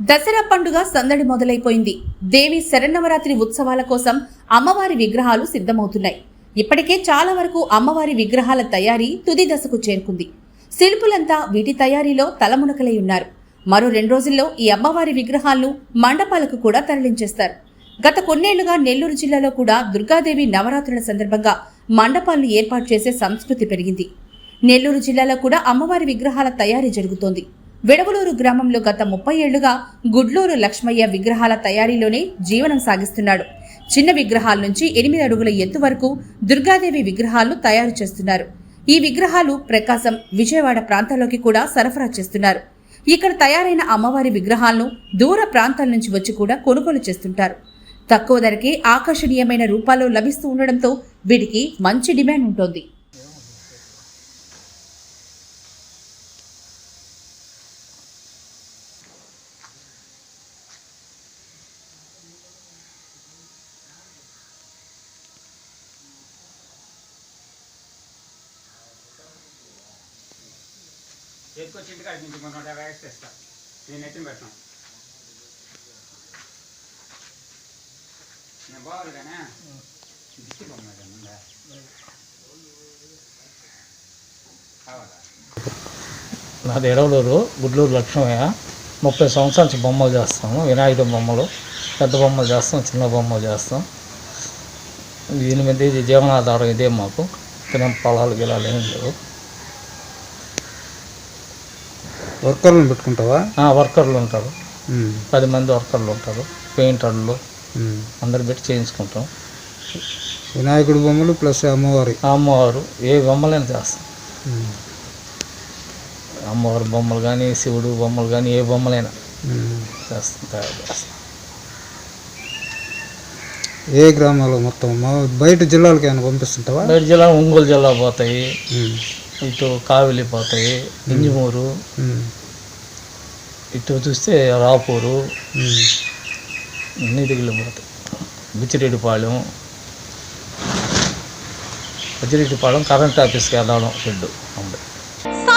దసరా పండుగ సందడి మొదలైపోయింది. దేవి శరన్నవరాత్రి ఉత్సవాల కోసం అమ్మవారి విగ్రహాలు సిద్ధమవుతున్నాయి. ఇప్పటికే చాలా వరకు అమ్మవారి విగ్రహాల తయారీ తుది దశకు చేరుకుంది. శిల్పులంతా వీటి తయారీలో తలమునకలై ఉన్నారు. మరో రెండు రోజుల్లో ఈ అమ్మవారి విగ్రహాలను మండపాలకు కూడా తరలించేస్తారు. గత కొన్నేళ్ళుగా నెల్లూరు జిల్లాలో కూడా దుర్గాదేవి నవరాత్రుల సందర్భంగా మండపాలను ఏర్పాటు చేసే సంస్కృతి పెరిగింది. నెల్లూరు జిల్లాలో కూడా అమ్మవారి విగ్రహాల తయారీ జరుగుతోంది. వెడవలూరు గ్రామంలో గత ముప్పై ఏళ్ళుగా గుడ్లూరు లక్ష్మయ్య విగ్రహాల తయారీలోనే జీవనం సాగిస్తున్నాడు. చిన్న విగ్రహాల నుంచి ఎనిమిది అడుగుల ఎత్తు వరకు దుర్గాదేవి విగ్రహాలను తయారు చేస్తున్నారు. ఈ విగ్రహాలు ప్రకాశం విజయవాడ ప్రాంతాల్లోకి కూడా సరఫరా చేస్తున్నారు. ఇక్కడ తయారైన అమ్మవారి విగ్రహాలను దూర ప్రాంతాల నుంచి వచ్చి కూడా కొనుగోలు చేస్తుంటారు. తక్కువ ధరకే ఆకర్షణీయమైన రూపాల్లో లభిస్తూ ఉండడంతో వీటికి మంచి డిమాండ్ ఉంటుంది. ఎత్తుకొచ్చి ఇంటికి అడిగించి కొంత నూట యాభై ఎక్స్ట్రా ఇస్తా నేను ఎత్తున పెట్టాను నేను బాగాలి కానీ దిక్కి బొమ్మ ఉందా? కావాలా? నాది ఎడవలూరు గుడ్లూరు లక్ష్మయ్య. ముప్పై సంవత్సరాల నుంచి బొమ్మలు చేస్తాము వినాయకుడి బొమ్మలు పెద్ద బొమ్మలు చేస్తాం చిన్న బొమ్మలు చేస్తాం. దీని మీద ఇది జీవనాధారం ఇదే మాకు. తినే పొలాలు గిలాలు ఏం లేవు. వర్కర్లను పెట్టుకుంటావా? ఆ, వర్కర్లు ఉంటారు. పది మంది వర్కర్లు ఉంటారు. పెయింటర్లు. అందరు పెట్టి చేయించుకుంటాం. వినాయకుడి బొమ్మలు ప్లస్ అమ్మవారి. అమ్మవారు ఏ బొమ్మలైనా చేస్తాం. అమ్మవారి బొమ్మలు కానీ శివుడు బొమ్మలు కానీ ఏ బొమ్మలైనా. చేస్తాం తయారు చేస్తాం. ఏ గ్రామాలు మొత్తం? బయట జిల్లాలకు ఏమైనా పంపిస్తుంటావా? బయట జిల్లా ఒంగోలు జిల్లా పోతాయి. ఇటు కావిలి పోతాయి ఇంజమూరు ఇటు చూస్తే రాపూరు. అన్ని దిగులు పోతాయి. బుచ్చిరెడ్డిపాళెం బుచ్చిరెడ్డిపాళెం కరెంట్ ఆఫీస్కి వెళ్ళడం షెడ్ ఉంది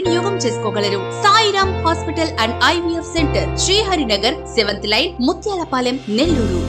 సద్వినియోగం చేసుకోగలరు. Sairam hospital and IVF centre Sriharinagar seventh line Muthyalapalem Nellore.